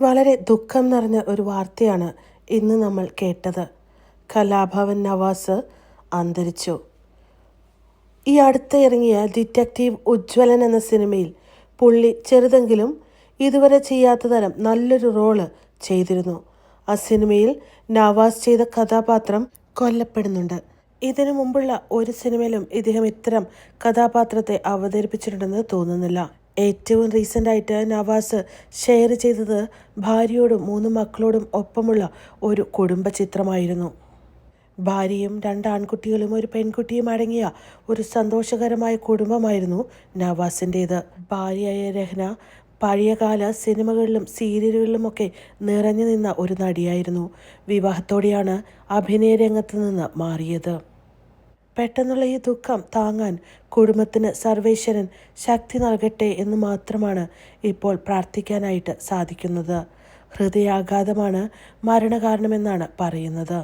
വളരെ ദുഃഖം നിറഞ്ഞ ഒരു വാർത്തയാണ് ഇന്ന് നമ്മൾ കേട്ടത്. കലാഭവൻ നവാസ് അന്തരിച്ചു. ഈ അടുത്ത ഇറങ്ങിയ ഡിറ്റക്റ്റീവ് ഉജ്ജ്വലൻ എന്ന സിനിമയിൽ പുള്ളി ചെറുതെങ്കിലും ഇതുവരെ ചെയ്യാത്ത തരം നല്ലൊരു റോൾ ചെയ്തിരുന്നു. ആ സിനിമയിൽ നവാസ് ചെയ്ത കഥാപാത്രം കൊല്ലപ്പെടുന്നുണ്ട്. ഇതിനു മുമ്പുള്ള ഒരു സിനിമയിലും ഇദ്ദേഹം ഇത്തരം കഥാപാത്രത്തെ അവതരിപ്പിച്ചിട്ടുണ്ടെന്ന് തോന്നുന്നില്ല. ഏറ്റവും റീസെന്റായിട്ട് നവാസ് ഷെയർ ചെയ്തത് ഭാര്യയോടും മൂന്ന് മക്കളോടും ഒപ്പമുള്ള ഒരു കുടുംബ ചിത്രമായിരുന്നു ഭാര്യയും രണ്ട് ആൺകുട്ടികളും ഒരു പെൺകുട്ടിയും അടങ്ങിയ ഒരു സന്തോഷകരമായ കുടുംബമായിരുന്നു നവാസിന്റേത്. ഭാര്യയായ രഹ്ന പഴയകാല സിനിമകളിലും സീരിയലുകളിലുമൊക്കെ നിറഞ്ഞു നിന്ന ഒരു നടിയായിരുന്നു. വിവാഹത്തോടെയാണ് അഭിനയ രംഗത്ത് നിന്ന് മാറിയത്. പെട്ടെന്നുള്ള ഈ ദുഃഖം താങ്ങാൻ കുടുംബത്തിന് സർവേശ്വരൻ ശക്തി നൽകട്ടെ എന്ന് മാത്രമാണ് ഇപ്പോൾ പ്രാർത്ഥിക്കാനായിട്ട് സാധിക്കുന്നത്. ഹൃദയാഘാതമാണ് മരണകാരണമെന്നാണ് പറയുന്നത്.